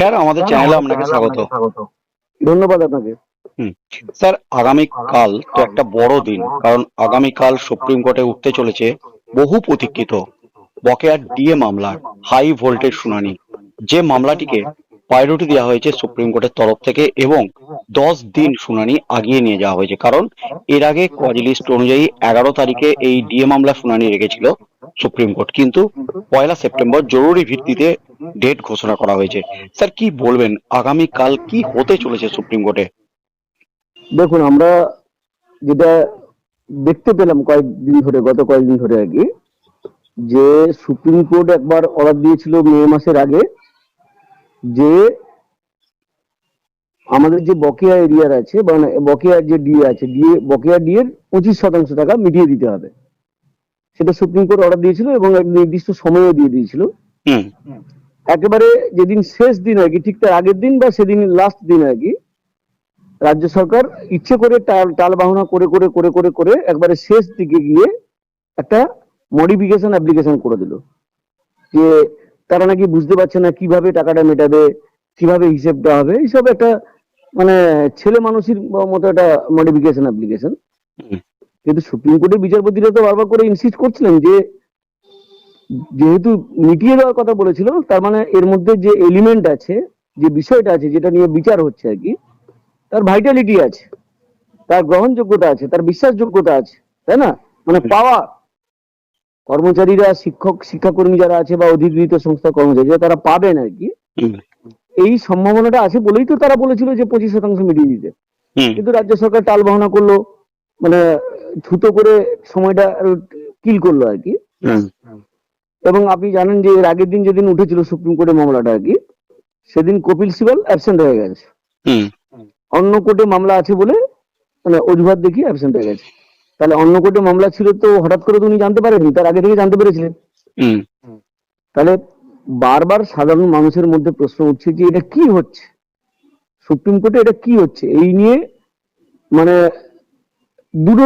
Sir আমাদের চ্যানেলে আপনাকে স্বাগত। ধন্যবাদ আপনাকে। স্যার আগামীকাল তো একটা বড় দিন কারণ আগামীকাল সুপ্রিম কোর্টে উঠতে চলেছে বহু প্রতীক্ষিত বকেয়া ডিএ মামলা হাই ভোল্টেজ শুনানি যে মামলাটিকে প্রায়োরিটি দেওয়া হয়েছে সুপ্রিম কোর্টের তরফ থেকে এবং দশ দিন শুনানি আগিয়ে নিয়ে যাওয়া হয়েছে। কারণ এর আগে কজ লিস্ট অনুযায়ী এগারো তারিখে এই ডিএ মামলা শুনানি রেখেছিল। Supreme court. কিন্তু পয়লা সেপ্টেম্বর জরুরি ভিত্তিতে ডেট ঘোষণা করা হয়েছে। স্যার, কি বলবেন? আগামীকাল কি হতে চলেছে সুপ্রিম কোর্টে? দেখুন, আমরা যেটা দেখতে পেলাম কয়েকদিন ধরে, গত কয়েকদিন ধরে কি, যে সুপ্রিম কোর্ট একবার অর্ডার দিয়েছিল মে মাসের আগে যে আমাদের যে বকেয়া এরিয়ার আছে মানে বকেয়ার যে ডিএ আছে ডিএ বকেয়া ডিএর পঁচিশ শতাংশ টাকা মিটিয়ে দিতে হবে। সেটা সুপ্রিম কোর্ট অর্ডার দিয়েছিল এবং এক নির্দিষ্ট সময়ও দিয়ে দিয়েছিল। একেবারে যেদিন শেষ দিন আর কি ঠিক তার আগের দিন বা সেদিন লাস্ট দিন আর কি রাজ্য সরকার ইচ্ছে করে টাল বাহনা করে করে করে করে করে একবারে শেষ দিকে গিয়ে একটা মডিফিকেশন অ্যাপ্লিকেশন করে দিল। যে তারা নাকি বুঝতে পারছে না কীভাবে টাকাটা মেটাবে কীভাবে হিসেবটা হবে এইসব একটা মানে ছেলে মানুষের মতো একটা মডিফিকেশন অ্যাপ্লিকেশন। কিন্তু সুপ্রিম কোর্টের বিচারপতিরা তো বারবার করে ইনসিস্ট করছিলেন যে যেহেতু মিটিয়ে দেওয়ার কথা বলেছিল তার মানে এর মধ্যে যে এলিমেন্ট আছে যে বিষয়টা আছে যেটা নিয়ে বিচার হচ্ছে আর কি তার ভাইটালিটি আছে তার গ্রহণযোগ্যতা আছে তার বিশ্বাসযোগ্যতা আছে তাই না? মানে পাওয়া কর্মচারীরা শিক্ষক শিক্ষাকর্মী যারা আছে বা অধিকৃত সংস্থার কর্মচারীরা তারা পাবেন আর কি। এই সম্ভাবনাটা আছে বলেই তো তারা বলেছিল যে পঁচিশ শতাংশ মিটিয়ে দিতে। কিন্তু রাজ্য সরকার টাল বহনা করল। মানে ছুতো করে সময়টা কিল করল আর কি। এবং আপনি জানেন যে এর আগের দিন যেদিন উঠেছিল সুপ্রিম কোর্টে মামলাটা আর কি সেদিন কপিল সিবাল অ্যাবসেন্ট হয়ে গেছে। অন্য কোর্টে মামলা আছে বলে মানে অজুহাত দেখিয়ে অ্যাবসেন্ট হয়ে গেছে। তাহলে অন্য কোর্টে মামলা ছিল তো হঠাৎ করে তো উনি জানতে পারেননি তার আগে থেকে জানতে পেরেছিলেন। হুম। তাহলে বারবার সাধারণ মানুষের মধ্যে প্রশ্ন উঠছে যে এটা কি হচ্ছে? সুপ্রিম কোর্টে এটা কি হচ্ছে? এই নিয়ে মানে দুটো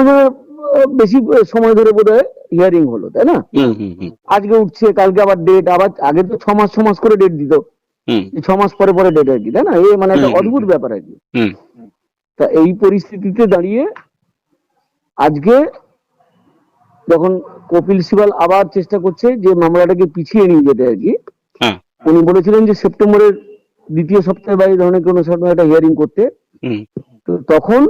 বেশি সময় ধরে বোধ হয় হিয়ারিং হলো তাই না? আজকে উঠছে কালকে আবার ডেট আবার আগে তো ছ মাস ছ মাস করে ডেট দিত। ছ মাস পরে পরে ডেট আর কি তাই না? এই মানে একটা অদ্ভুত ব্যাপার আর কি তা এই পরিস্থিতিতে দাঁড়িয়ে আজকে যখন কপিল সিবাল আবার চেষ্টা করছে যে মামলাটাকে পিছিয়ে নিয়ে যেতে আর কি হ্যাঁ। উনি বলেছিলেন যে সেপ্টেম্বরের দ্বিতীয় সপ্তাহে বা এই ধরনের কোনো সময় একটা হিয়ারিং করতে। হুম। তো তখন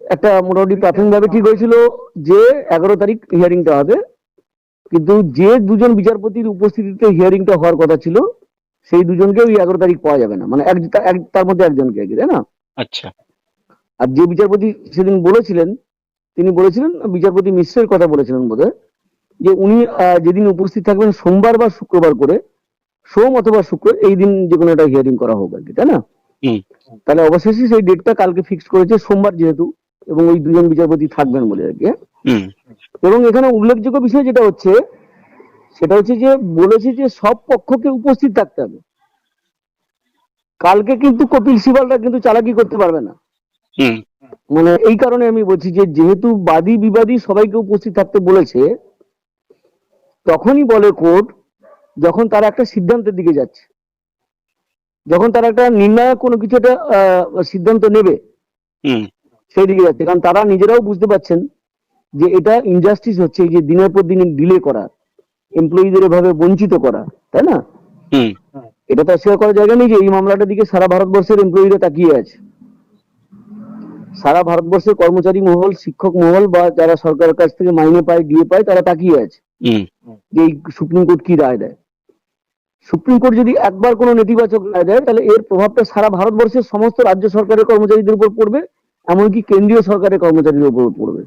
একটা মোটামুটি প্রাথমিকভাবে ঠিক হয়েছিল যে এগারো তারিখ হিয়ারিংটা হবে। কিন্তু যে দুজন বিচারপতির উপস্থিতিতে হিয়ারিংটা হওয়ার কথা ছিল সেই দুজনকে ওই এগারো তারিখ পাওয়া যাবে না। মানে তার মধ্যে একজনকে আর কি তাই না? আচ্ছা। আর যে বিচারপতি সেদিন বলেছিলেন তিনি বলেছিলেন বিচারপতি মিশ্রের কথা বলেছিলেন বোধহয় যে উনি যেদিন উপস্থিত থাকবেন সোমবার বা শুক্রবার করে সোম অথবা শুক্র এই দিন যে কোনো একটা হিয়ারিং করা হোক আর কি তাই না? তাহলে অবশেষে সেই ডেটটা কালকে ফিক্স করেছে সোমবার যেহেতু এবং ওই দুজন বিচারপতি থাকবেন বলে আর কি হ্যাঁ? হুম। এবং এখানে উল্লেখযোগ্য বিষয় যেটা হচ্ছে সেটা হচ্ছে যে বলেছে যে সব পক্ষকে উপস্থিত থাকতে হবে। কালকে কিন্তু কপিল সিবালরা কিন্তু চালাকি করতে পারবে না। মানে এই কারণে আমি বলছি যে যেহেতু বাদী বিবাদী সবাইকে উপস্থিত থাকতে বলেছে তখনই বলে কোর্ট যখন তারা একটা সিদ্ধান্তের দিকে যাচ্ছে। যখন তারা একটা নির্ণায়ক কোনো কিছু একটা আহ, সিদ্ধান্ত নেবে। হুম। সেই দিকে যাচ্ছে। কারণ তারা নিজেরাও বুঝতে পারছেন যে এটা ইনজাস্টিস হচ্ছে যে দিনের পর দিন ডিলে করা এমপ্লয়ীদের এভাবে বঞ্চিত করা তাই না? এটা তো অস্বীকার করার জায়গা নেই যে এই মামলাটার দিকে সারা ভারতবর্ষের এমপ্লয়িরা তাকিয়ে আছে। সারা ভারতবর্ষের কর্মচারী মহল শিক্ষক মহল বা যারা সরকারের কাছ থেকে মাইনে পায় ডিএ পায় তারা তাকিয়ে আছে। যে এই সুপ্রিম কোর্ট কি রায় দেয়? সুপ্রিম কোর্ট যদি একবার কোনো নেতিবাচক রায় দেয় তাহলে এর প্রভাবটা সারা ভারতবর্ষের সমস্ত রাজ্য সরকারের কর্মচারীদের উপর পড়বে। এমনকি কেন্দ্রীয় সরকারের কর্মচারীদের উপর পড়বে।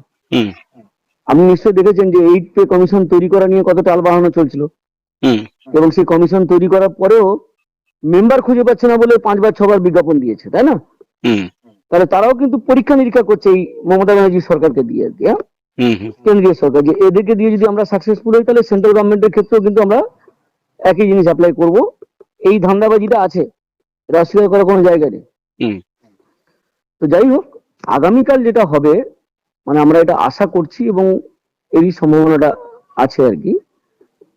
আপনি নিশ্চয়ই দেখেছেন যে এইট পে কমিশন তৈরি করা নিয়ে কত টাল বাহানো চলছিল এবং সেই কমিশন তৈরি করার পরেও মেম্বার খুঁজে পাচ্ছে না বলে পাঁচবার ছবার বিজ্ঞাপন দিয়েছে তাই না? তাহলে তারাও কিন্তু পরীক্ষা নিরীক্ষা করছে এই মমতা ব্যানার্জি সরকারকে দিয়ে আর কি হ্যাঁ? কেন্দ্রীয় সরকার যে এদেরকে দিয়ে যদি আমরা সাকসেসফুল হই তাহলে সেন্ট্রাল গভর্নমেন্টের ক্ষেত্রেও কিন্তু আমরা একই জিনিস অ্যাপ্লাই করব। এই ধান্দাবাজিটা আছে এটা অস্বীকার করার কোনো জায়গা নেই। হুম। তো যাই হোক আগামীকাল যেটা হবে মানে আমরা এটা আশা করছি এবং এরই সম্ভাবনাটা আছে আর কি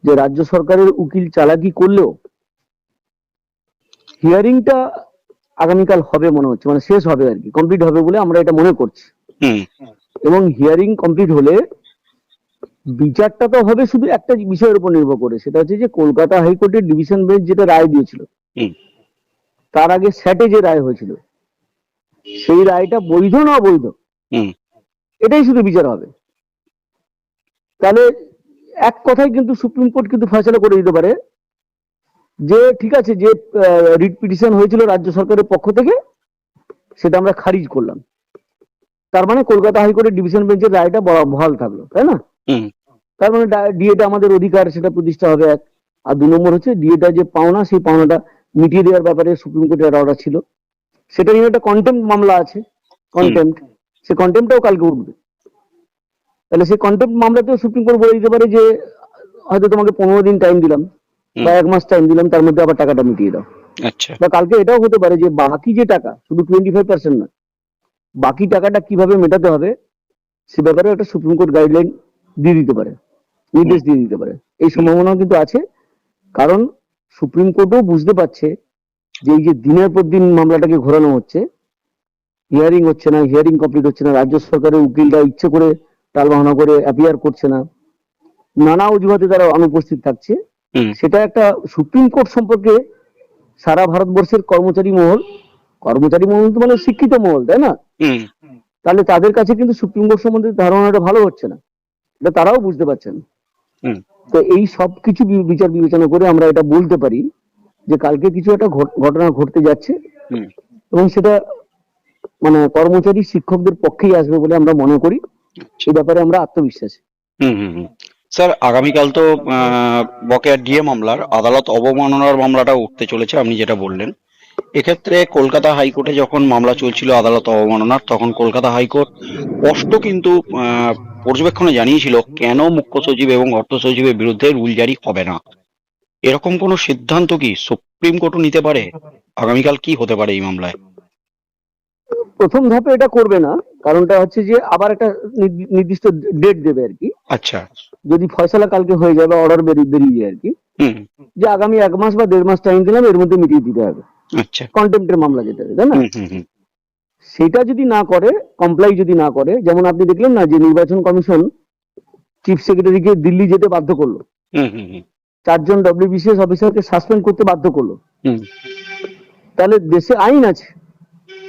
যে রাজ্য সরকারের উকিল চালাকি করলেও হিয়ারিংটা আগামীকাল হবে মনে হচ্ছে মানে শেষ হবে আর কি কমপ্লিট হবে বলে আমরা এটা মনে করছি। এবং হিয়ারিং কমপ্লিট হলে বিচারটা তো হবে শুধু একটা বিষয়ের উপর নির্ভর করে সেটা হচ্ছে যে কলকাতা হাইকোর্টের ডিভিশন বেঞ্চ যেটা রায় দিয়েছিল তার আগে স্যাটে যে রায় হয়েছিল সেই রায়টা বৈধ না অবৈধ? এটাই শুধু বিচার হবে। তাহলে এক কথায় কিন্তু সুপ্রিম কোর্ট কিন্তু ফয়সলা করে দিতে পারে যে ঠিক আছে যে রিট পিটিশন হয়েছিল রাজ্য সরকারের পক্ষ থেকে সেটা আমরা খারিজ করলাম। তার মানে কলকাতা হাইকোর্টের ডিভিশন বেঞ্চের রায়টা বহাল বহাল থাকল তাই না? তার মানে ডিএটা আমাদের অধিকার সেটা প্রতিষ্ঠা হবে এক। আর দু নম্বর হচ্ছে ডিএটা যে পাওনা সেই পাওনাটা মিটিয়ে দেওয়ার ব্যাপারে সুপ্রিম কোর্টের অর্ডার ছিল। সেটা নিয়ে একটা কন্টেম্প মামলা আছে কন্টেম্প সে কন্টেম্পটাও কালকে উঠবে। তাহলে সেই কন্টেম্প মামলাতেও সুপ্রিম কোর্ট বলে দিতে পারে যে হয়তো তোমাকে পনেরো দিন টাইম দিলাম বা এক মাস টাইম দিলাম তার মধ্যে আবার টাকাটা মিটিয়ে দাও। আচ্ছা। বা কালকে এটাও হতে পারে যে বাকি যে টাকা শুধু টোয়েন্টি ফাইভ পার্সেন্ট না বাকি টাকাটা কীভাবে মেটাতে হবে সে ব্যাপারে একটা সুপ্রিম কোর্ট গাইডলাইন দিয়ে দিতে পারে নির্দেশ দিয়ে দিতে পারে। এই সম্ভাবনাও কিন্তু আছে কারণ সুপ্রিম কোর্টও বুঝতে পারছে যে এই যে দিনের পর দিন মামলাটাকে ঘোরানো হচ্ছে হিয়ারিং হচ্ছে না হিয়ারিং কমপ্লিট হচ্ছে না রাজ্য সরকারের উকিলরা ইচ্ছে করে টালবাহানা করে অ্যাপিয়ার করছে না নানা অজুহাতে তারা অনুপস্থিত থাকছে। সেটা একটা সুপ্রিম কোর্ট সম্পর্কে সারা ভারতবর্ষের কর্মচারী মহল কর্মচারী মহল তো মানে শিক্ষিত মহল তাই না? তাহলে তাদের কাছে কিন্তু সুপ্রিম কোর্ট সম্বন্ধে ধারণাটা ভালো হচ্ছে না। এটা তারাও বুঝতে পারছেন। তো এই সব কিছু বিচার বিবেচনা করে আমরা এটা বলতে পারি। যে কালকে কিছু একটা ঘট- ঘটনা ঘটতে যাচ্ছে এবং সেটা মানে কর্মচারী শিক্ষকদের পক্ষেই আসবে বলে আমরা মনে করি। সে ব্যাপারে আমরা আত্মবিশ্বাসী। হুম হুম হুম। স্যার আগামীকাল তো বকেয়া ডিএ মামলার আদালত অবমাননার মামলাটা উঠতে চলেছে আপনি যেটা বললেন। এক্ষেত্রে কলকাতা হাইকোর্টে যখন মামলা চলছিল আদালত অবমাননার তখন কলকাতা হাইকোর্ট স্পষ্ট কিন্তু পর্যবেক্ষণে জানিয়েছিল কেন মুখ্য সচিব এবং অর্থ সচিবের বিরুদ্ধে রুল জারি হবে না। এরকম কোনো সিদ্ধান্ত কি সুপ্রিম কোর্টও নিতে পারে? আগামীকাল কি হতে পারে এই মামলায়? প্রথম ধাপে এটা করবে না কারণটা হচ্ছে যে আবার একটা নির্দিষ্ট ডেট দেবে আর কি। আচ্ছা। যদি ফয়সালা কালকে হয়ে যাবে অর্ডার বেরিয়ে বেরিয়ে যায় আর কি। যে আগামী এক মাস বা দেড় মাস টাইম দিলাম এর মধ্যে মিটিয়ে দিতে হবে। আচ্ছা। কন্টেম্পটের মামলা যেটা তাই না? সেটা যদি না করে কমপ্লাই যদি না করে যেমন আপনি দেখলেন না যে নির্বাচন কমিশন চিফ সেক্রেটারিকে দিল্লি যেতে বাধ্য করল। হুম হুম হুম। চারজন ডব্লিউবিসিএস অফিসারকে সাসপেন্ড করতে বাধ্য করল। তাহলে দেশে আইন আছে।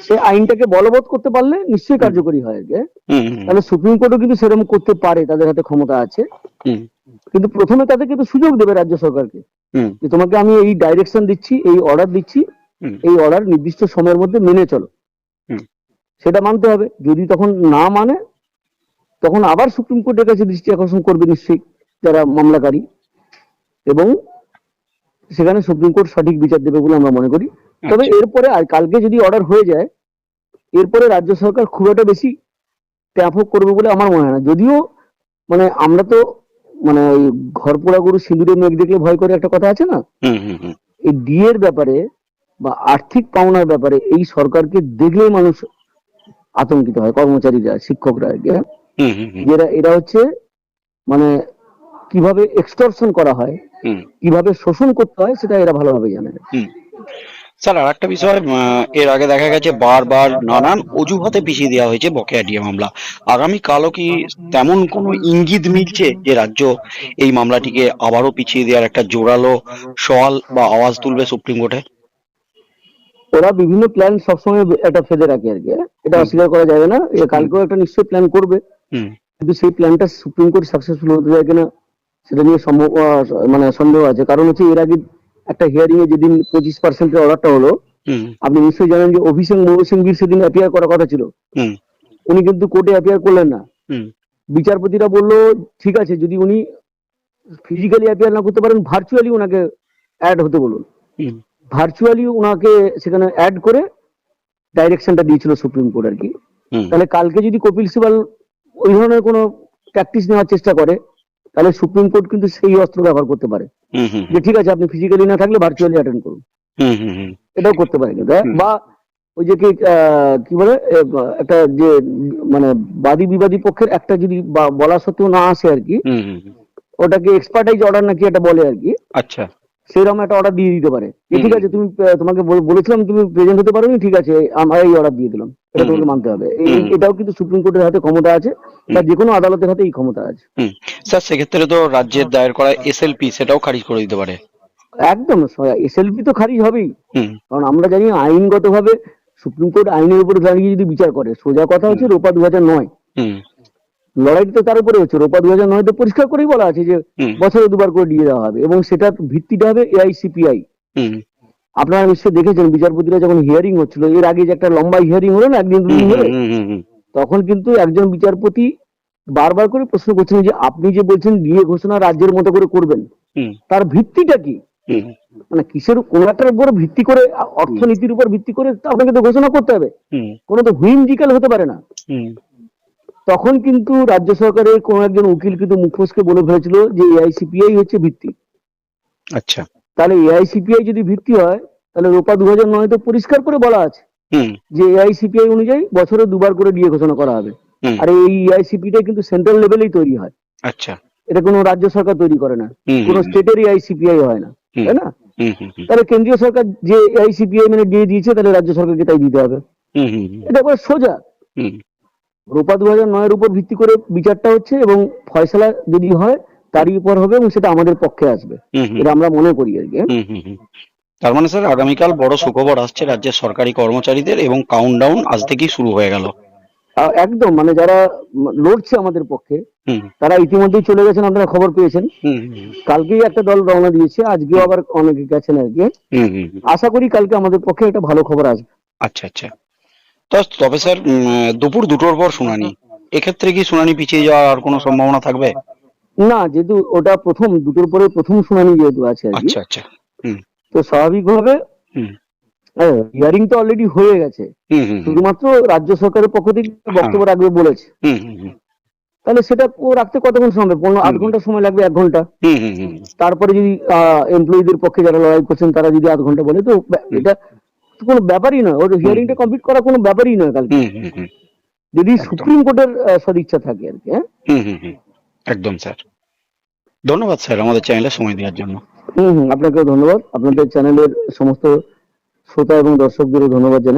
সে আইনটাকে বলবৎ করতে পারলে নিশ্চয়ই কার্যকরী হয় হুম তাহলে সুপ্রিম কোর্টও কিন্তু সেরকম করতে পারে তাদের হাতে ক্ষমতা আছে। কিন্তু প্রথমে তাদেরকে তো সুযোগ দেবে রাজ্য সরকারকে। যে তোমাকে আমি এই ডাইরেকশন দিচ্ছি এই অর্ডার দিচ্ছি এই অর্ডার নির্দিষ্ট সময়ের মধ্যে মেনে চলো। সেটা মানতে হবে। যদি তখন না মানে তখন আবার সুপ্রিম কোর্টের কাছে দৃষ্টি আকর্ষণ করবে নিশ্চয়ই যারা মামলাকারী। এবং সেখানে সুপ্রিম কোর্ট সঠিক বিচার দেবে বলে আমরা মনে করি। তবে আচ্ছা। এরপরে আর কালকে যদি অর্ডার হয়ে যায় এরপরে রাজ্য সরকার খুব একটা বেশি ট্যাপক করবে বলে আমার মনে হয় না। যদিও মানে আমরা তো মানে ওই ঘর পোড়া গরু সিঁদুরে মেঘ দেখলে ভয় করে একটা কথা আছে না? হুম হুম হুম। এই ডিএর ব্যাপারে বা আর্থিক পাওনার ব্যাপারে এই সরকারকে দেখলেই মানুষ আতঙ্কিত হয় কর্মচারীরা শিক্ষকরা হুম এরা হচ্ছে মানে কীভাবে এক্সটর্শন করা হয় কীভাবে শোষণ করতে হয় সেটা এরা ভালোভাবে জানে হুম। স্যার আর একটা বিষয় এর আগে দেখা গেছে বারবার নানান অজুহাতে পিছিয়ে দেওয়া হয়েছে বকেয়া ডিএ মামলা। আগামী কালও কি তেমন কোনো ইঙ্গিত মিলছে যে রাজ্য এই মামলাটিকে আবারও পিছিয়ে দেওয়ার একটা জোরালো সওয়াল বা আওয়াজ তুলবে সুপ্রিম কোর্টে? ওরা বিভিন্ন প্ল্যান সবসময় একটা ফেলে রাখে আর কি? এটা। অস্বীকার করা যাবে না। কালকেও একটা নিশ্চয়ই প্ল্যান করবে। হুম। কিন্তু সেই প্ল্যানটা সুপ্রিম কোর্ট সাকসেসফুল হতে যায় কিনা সেটা নিয়ে সম্ভব মানে সন্দেহ আছে। কারণ হচ্ছে এর আগে একটা হিয়ারিং এ যেদিন পঁচিশ পার্সেন্টের অর্ডারটা হলো আপনি নিশ্চয়ই জানেন যে অভিষেক সিংভির সেদিন অ্যাপিয়ার করার কথা ছিল। উনি কিন্তু কোর্টে অ্যাপিয়ার করলেন না। বিচারপতিরা বলল ঠিক আছে যদি উনি ফিজিক্যালি অ্যাপিয়ার না করতে পারেন ভার্চুয়ালি ওনাকে অ্যাড হতে বলুন। ভার্চুয়ালি ওনাকে সেখানে অ্যাড করে ডাইরেকশনটা দিয়েছিল সুপ্রিম কোর্ট আর কি। তাহলে কালকে যদি কপিল সিবাল ওই ধরনের কোনো প্র্যাকটিস নেওয়ার চেষ্টা করে তাহলে সুপ্রিম কোর্ট কিন্তু সেই অস্ত্র ব্যবহার করতে পারে। যে ঠিক আছে আপনি ফিজিক্যালি না থাকলে ভার্চুয়ালি অ্যাটেন্ড করুন। এটাও করতে পারে কিন্তু হ্যাঁ? বা ওই যে কি কি বলে একটা যে মানে বাদী বিবাদী পক্ষের একটা যদি বলা সত্ত্বেও না আসে আর কি হুম হুম হুম। ওটাকে এক্সপার্টাইজ অর্ডার নাকি এটা বলে আর কি আচ্ছা। সেরকম একটা অর্ডার দিয়ে দিতে পারে। ঠিক আছে তুমি তোমাকে বলেছিলাম তুমি প্রেজেন্ট হতে পারোনি ঠিক আছে আমরা এই অর্ডার দিয়ে দিলাম। এটা তোমাকে মানতে হবে। এটাও কিন্তু সুপ্রিম কোর্টের হাতে ক্ষমতা আছে বা যে কোনো আদালতের হাতে এই ক্ষমতা আছে। স্যার সেক্ষেত্রে তো রাজ্যের দায়ের করা এসএলপি সেটাও খারিজ করে দিতে পারে। একদম এসএলপি তো খারিজ হবেই। কারণ আমরা জানি আইনগতভাবে সুপ্রিম কোর্ট আইনের উপরে দাঁড়িয়ে যদি বিচার করে সোজা কথা হচ্ছে রোপা দু হাজার নয়। হুম। লড়াইটা তো তার উপরে হচ্ছে রোপা দু হাজার নয় তো পরিষ্কার করেই বলা আছে যে বছরে দুবার করে দিয়ে দেওয়া হবে এবং সেটার ভিত্তিটা হবে এআইসিপিআই হুম। আপনারা নিশ্চয়ই দেখেছেন বিচারপতিরা যখন হিয়ারিং হচ্ছিল এর আগে যে একটা লম্বা হিয়ারিং হলো না একদিন দুদিন হুম তখন কিন্তু একজন বিচারপতি বারবার করে প্রশ্ন করছেন যে আপনি যে বলছেন ডিএ ঘোষণা রাজ্যের মতো করে করবেন তার ভিত্তিটা কি? মানে কিসের কোন একটার উপর ভিত্তি করে অর্থনীতির উপর ভিত্তি করে আপনাকে তো ঘোষণা করতে হবে। কোনো তো হুইমজিক্যাল হতে পারে না। তখন কিন্তু রাজ্য সরকারের কোন একজন উকিল কিন্তু মুখোশকে বলে ফেলেছিল যে এআইসিপিআই হচ্ছে ভিত্তি। আচ্ছা। তাহলে এআইসিপিআই যদি ভিত্তি হয় তাহলে রোপা দু হাজার নয় তো পরিষ্কার করে বলা আছে যে এআইসিপিআই অনুযায়ী বছরে দুবার করে ডিএ ঘোষণা করা হবে। আর এই এআইসিপিটা কিন্তু সেন্ট্রাল লেভেলেই তৈরি হয়। আচ্ছা। এটা কোনো রাজ্য সরকার তৈরি করে না। কোনো স্টেটের এআইসিপিআই হয় না। তাই না? তাহলে কেন্দ্রীয় সরকার যে এআইসিপিআই মানে দিয়ে দিয়েছে তাহলে রাজ্য সরকারকে তাই দিতে হবে। হুম হুম হুম। এটা করে সোজা। রোপা দু হাজার নয়ের উপর ভিত্তি করে বিচারটা হচ্ছে এবং ফয়সলা যদি হয় তারই উপর হবে এবং সেটা আমাদের পক্ষে আসবে। এটা আমরা মনে করি আর কি। তার মানে স্যার আগামীকাল বড় সুখবর আসছে রাজ্যের সরকারি কর্মচারীদের এবং কাউন্টডাউন আজ থেকেই শুরু হয়ে গেল। একদম মানে যারা লড়ছে আমাদের পক্ষে তারা ইতিমধ্যেই চলে গেছেন আপনারা খবর পেয়েছেন। কালকেই একটা দল রওনা দিয়েছে আজকেও আবার অনেকে গেছেন আর কি। আশা করি কালকে আমাদের পক্ষে একটা ভালো খবর আসবে। আচ্ছা আচ্ছা। তো তবে স্যার দুপুর দুটোর পর শুনানি। এক্ষেত্রে কি শুনানি পিছিয়ে যাওয়ার আর কোনো সম্ভাবনা থাকবে? না যেহেতু ওটা প্রথম দুটোর পরে প্রথম শুনানি যেহেতু আছে আর আচ্ছা আচ্ছা তো স্বাভাবিকভাবে হিয়ারিং তো অলরেডি হয়ে গেছে। শুধুমাত্র রাজ্য সরকারের পক্ষ থেকে বক্তব্য রাখবে বলেছে। তাহলে সেটা ও রাখতে কতক্ষণ সময়? পনেরো আধ ঘণ্টা সময় লাগবে এক ঘণ্টা। হুম হুম হুম তারপরে যদি এমপ্লয়ীদের পক্ষে যারা লড়াই করছেন তারা যদি আধ ঘণ্টা বলে তো এটা কোনো ব্যাপারই নয়। ওর হিয়ারিংটা কমপ্লিট করা কোনো ব্যাপারই নয় কালকে। যদি সুপ্রিম কোর্টের সদিচ্ছা থাকে আর কি হ্যাঁ? হুম হুম হুম। একদম, স্যার। ধন্যবাদ, স্যার, আমাদের চ্যানেলে সময় দেওয়ার জন্য। হুম হুম, আপনাকেও ধন্যবাদ। আপনাদের চ্যানেলের সমস্ত শ্রোতা এবং দর্শকদেরও ধন্যবাদ জানাই।